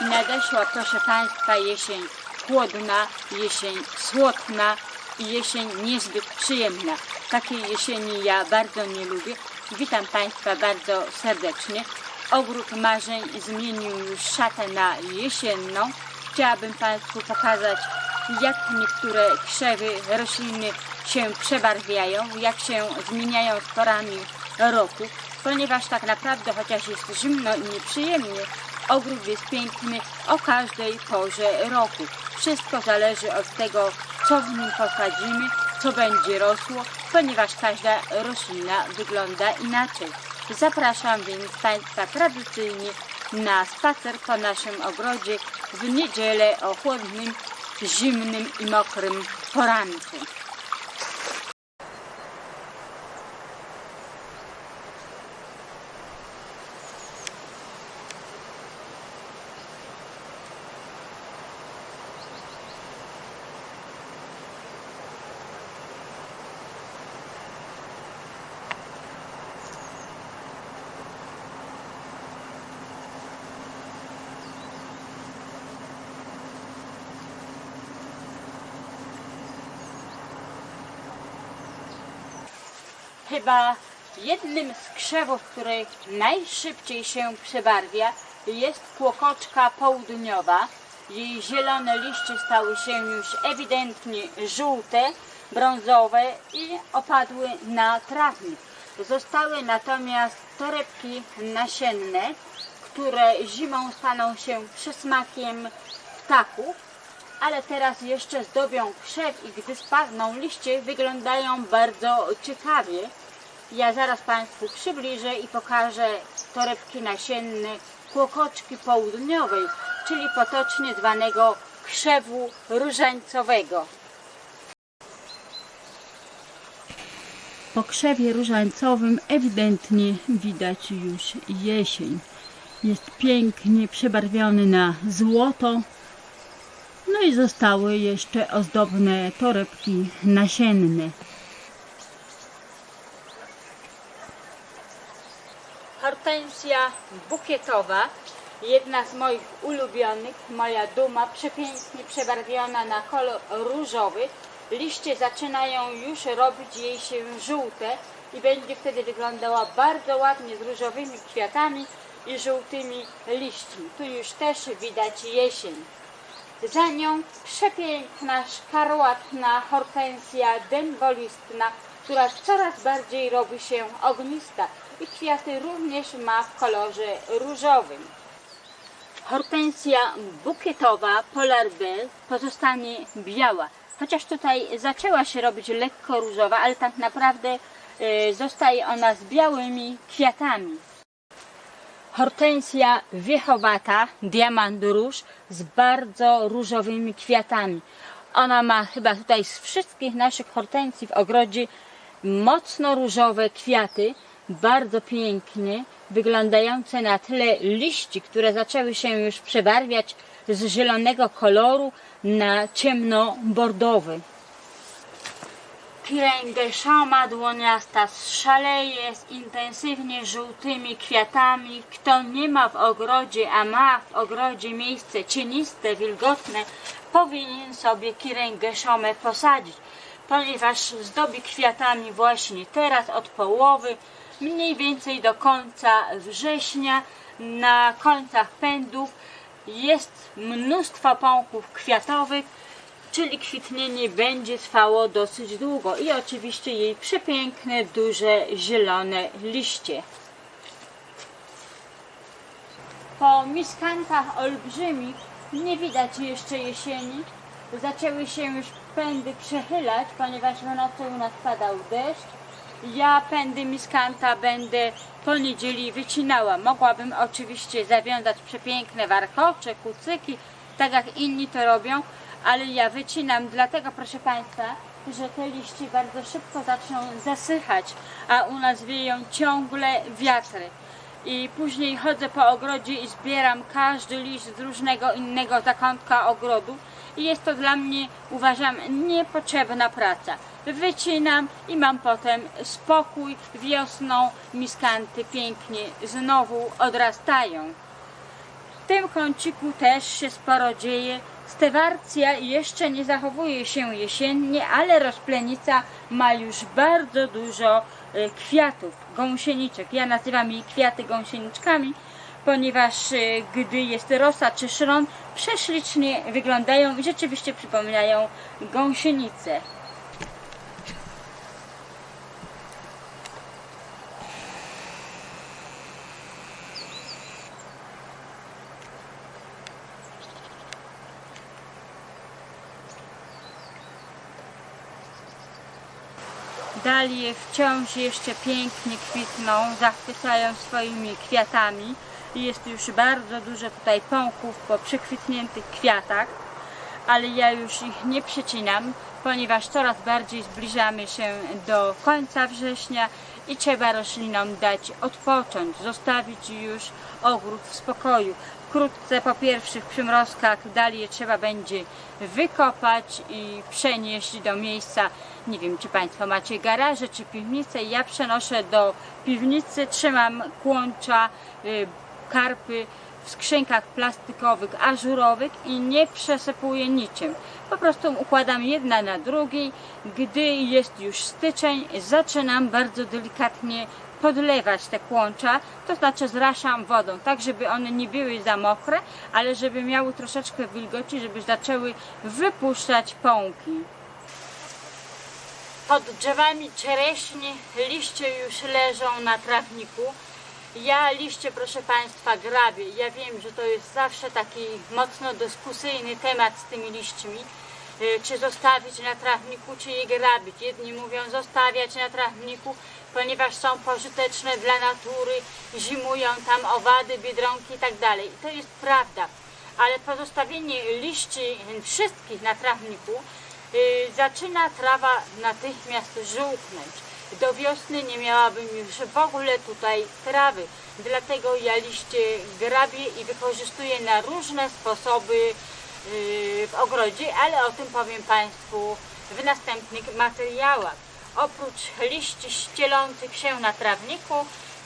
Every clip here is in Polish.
Nadeszła, proszę Państwa, jesień chłodna, jesień słodna i jesień niezbyt przyjemna. Takiej jesieni ja bardzo nie lubię. Witam Państwa bardzo serdecznie. Ogród marzeń zmienił już szatę na jesienną. Chciałabym Państwu pokazać, jak niektóre krzewy, rośliny się przebarwiają, jak się zmieniają z porami roku, ponieważ tak naprawdę, chociaż jest zimno i nieprzyjemnie, ogród jest piękny o każdej porze roku. Wszystko zależy od tego, co w nim posadzimy, co będzie rosło, ponieważ każda roślina wygląda inaczej. Zapraszam więc Państwa tradycyjnie na spacer po naszym ogrodzie w niedzielę o chłodnym, zimnym i mokrym poranku. Chyba jednym z krzewów, który najszybciej się przebarwia, jest kłokoczka południowa. Jej zielone liście stały się już ewidentnie żółte, brązowe i opadły na trawnik. Zostały natomiast torebki nasienne, które zimą staną się przysmakiem ptaków, ale teraz jeszcze zdobią krzew i gdy spadną liście, wyglądają bardzo ciekawie. Ja zaraz Państwu przybliżę i pokażę torebki nasienne kłokoczki południowej, czyli potocznie zwanego krzewu różańcowego. Po krzewie różańcowym ewidentnie widać już jesień. Jest pięknie przebarwiony na złoto, no i zostały jeszcze ozdobne torebki nasienne. Hortensja bukietowa, jedna z moich ulubionych, moja duma, przepięknie przebarwiona na kolor różowy. Liście zaczynają już robić jej się żółte i będzie wtedy wyglądała bardzo ładnie z różowymi kwiatami i żółtymi liśćmi. Tu już też widać jesień. Za nią przepiękna, szkarłatna hortensja dębolistna, która coraz bardziej robi się ognista i kwiaty również ma w kolorze różowym. Hortensja bukietowa Polar pozostanie biała, chociaż tutaj zaczęła się robić lekko różowa, ale tak naprawdę e, zostaje ona z białymi kwiatami. Hortensja wiechowata, diamant róż z bardzo różowymi kwiatami. Ona ma chyba tutaj z wszystkich naszych hortensji w ogrodzie mocno różowe kwiaty, bardzo pięknie wyglądające na tle liści, które zaczęły się już przebarwiać z zielonego koloru na ciemno-bordowy. Kręgeszoma dłoniasta szaleje z intensywnie żółtymi kwiatami. Kto nie ma w ogrodzie, a ma w ogrodzie miejsce cieniste, wilgotne, powinien sobie kiręgeszomę posadzić, ponieważ zdobi kwiatami właśnie teraz od połowy, mniej więcej do końca września, na końcach pędów jest mnóstwo pąków kwiatowych, czyli kwitnienie będzie trwało dosyć długo i oczywiście jej przepiękne, duże, zielone liście. Po miskantach olbrzymich nie widać jeszcze jesieni. Zaczęły się już pędy przechylać, ponieważ w nocy u nas padał deszcz. Ja pędy miskanta będę po niedzieli wycinała. Mogłabym oczywiście zawiązać przepiękne warkocze, kucyki, tak jak inni to robią, ale ja wycinam dlatego, proszę Państwa, że te liście bardzo szybko zaczną zasychać, a u nas wieją ciągle wiatry. I później chodzę po ogrodzie i zbieram każdy liść z różnego innego zakątka ogrodu i jest to dla mnie, uważam, niepotrzebna praca. Wycinam i mam potem spokój. Wiosną miskanty pięknie znowu odrastają. tym kąciku też się sporo dzieje. Stewarcja jeszcze nie zachowuje się jesiennie, ale rozplenica ma już bardzo dużo e, kwiatów, gąsieniczek. Ja nazywam jej kwiaty gąsieniczkami, ponieważ e, gdy jest rosa czy szron, prześlicznie wyglądają i rzeczywiście przypominają gąsienice. Dalie wciąż jeszcze pięknie kwitną, zachwycają swoimi kwiatami. Jest już bardzo dużo tutaj pąków po przekwitniętych kwiatach, ale ja już ich nie przecinam, ponieważ coraz bardziej zbliżamy się do końca września i trzeba roślinom dać odpocząć, zostawić już ogród w spokoju. Wkrótce po pierwszych przymrozkach dalie trzeba będzie wykopać i przenieść do miejsca. Nie wiem, czy Państwo macie garaże czy piwnice. Ja przenoszę do piwnicy, trzymam kłącza, y, karpy w skrzynkach plastikowych, ażurowych i nie przesypuję niczym. Po prostu układam jedna na drugiej. Gdy jest już styczeń, zaczynam bardzo delikatnie podlewać te kłącza, to znaczy zraszam wodą, tak żeby one nie były za mokre, ale żeby miały troszeczkę wilgoci, żeby zaczęły wypuszczać pąki. Pod drzewami czereśni liście już leżą na trawniku. Ja liście, proszę Państwa, grabię. Ja wiem, że to jest zawsze taki mocno dyskusyjny temat z tymi liśćmi. Y, Czy zostawić na trawniku, czy je grabić. Jedni mówią zostawiać na trawniku, ponieważ są pożyteczne dla natury, zimują tam owady, biedronki i tak. I to jest prawda. Ale pozostawienie liści wszystkich na trawniku zaczyna trawa natychmiast żółknąć. Do wiosny nie miałabym już w ogóle tutaj trawy. Dlatego ja liście grabię i wykorzystuję na różne sposoby yy, w ogrodzie, ale o tym powiem Państwu w następnych materiałach. Oprócz liści ścielących się na trawniku,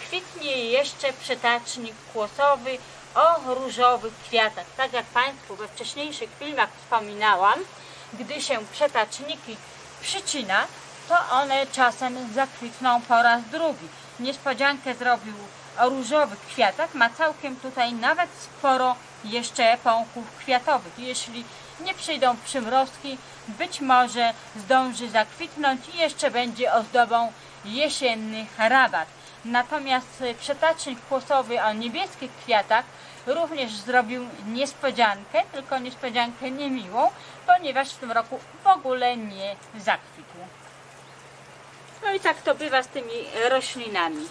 kwitnie jeszcze przetacznik kłosowy o różowych kwiatach. Tak jak Państwu we wcześniejszych filmach wspominałam, gdy się przetaczniki przycina, to one czasem zakwitną po raz drugi. Niespodziankę zrobił o różowych kwiatach, ma całkiem tutaj nawet sporo jeszcze pąków kwiatowych. Jeśli nie przyjdą przymrozki, być może zdąży zakwitnąć i jeszcze będzie ozdobą jesiennych rabat. Natomiast y, przetacznik kłosowy o niebieskich kwiatach również zrobił niespodziankę, tylko niespodziankę niemiłą, ponieważ w tym roku w ogóle nie zakwitł. No i tak to bywa z tymi roślinami.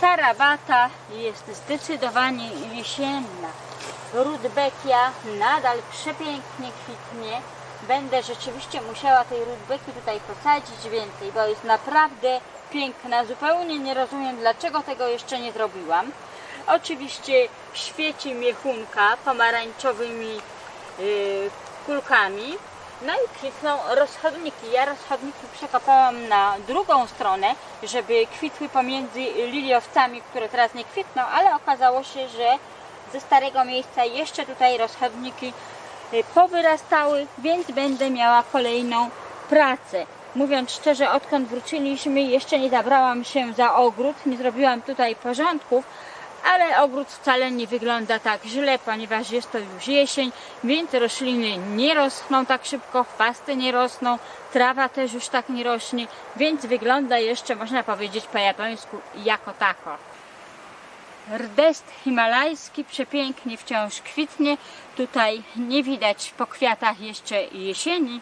Ta rabata jest zdecydowanie jesienna. Rudbekia nadal przepięknie kwitnie. Będę rzeczywiście musiała tej rudbeki tutaj posadzić więcej, bo jest naprawdę piękna. Zupełnie nie rozumiem, dlaczego tego jeszcze nie zrobiłam. Oczywiście świeci miechunka pomarańczowymi yy, kulkami. No i kwitną rozchodniki. Ja rozchodniki przekopałam na drugą stronę, żeby kwitły pomiędzy liliowcami, które teraz nie kwitną, ale okazało się, że ze starego miejsca jeszcze tutaj rozchodniki y, powyrastały, więc będę miała kolejną pracę. Mówiąc szczerze, odkąd wróciliśmy, jeszcze nie zabrałam się za ogród, nie zrobiłam tutaj porządków, ale ogród wcale nie wygląda tak źle, ponieważ jest to już jesień, więc rośliny nie rosną tak szybko, chwasty nie rosną, trawa też już tak nie rośnie, więc wygląda jeszcze, można powiedzieć po japońsku, jako tako. Rdest himalajski przepięknie wciąż kwitnie. Tutaj nie widać po kwiatach jeszcze jesieni,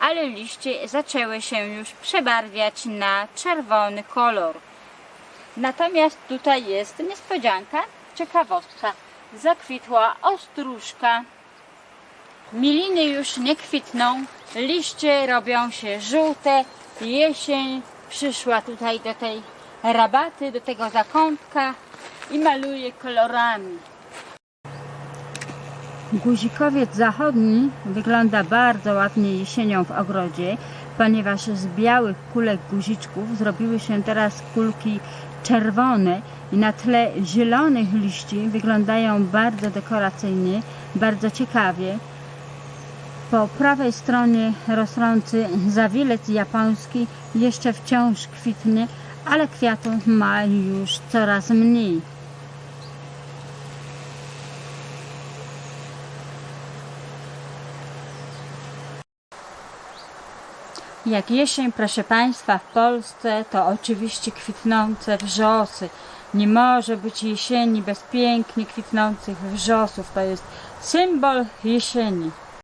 ale liście zaczęły się już przebarwiać na czerwony kolor. Natomiast tutaj jest niespodzianka, ciekawostka. Zakwitła ostróżka. Miliny już nie kwitną, liście robią się żółte. Jesień przyszła tutaj do tej rabaty, do tego zakątka i maluje kolorami. Guzikowiec zachodni wygląda bardzo ładnie jesienią w ogrodzie, ponieważ z białych kulek guziczków zrobiły się teraz kulki czerwone i na tle zielonych liści wyglądają bardzo dekoracyjnie, bardzo ciekawie. Po prawej stronie rosnący zawilec japoński jeszcze wciąż kwitnie, ale kwiatów ma już coraz mniej. Jak jesień, proszę Państwa, w Polsce to oczywiście kwitnące wrzosy. Nie może być jesieni bez pięknie kwitnących wrzosów. To jest symbol jesieni.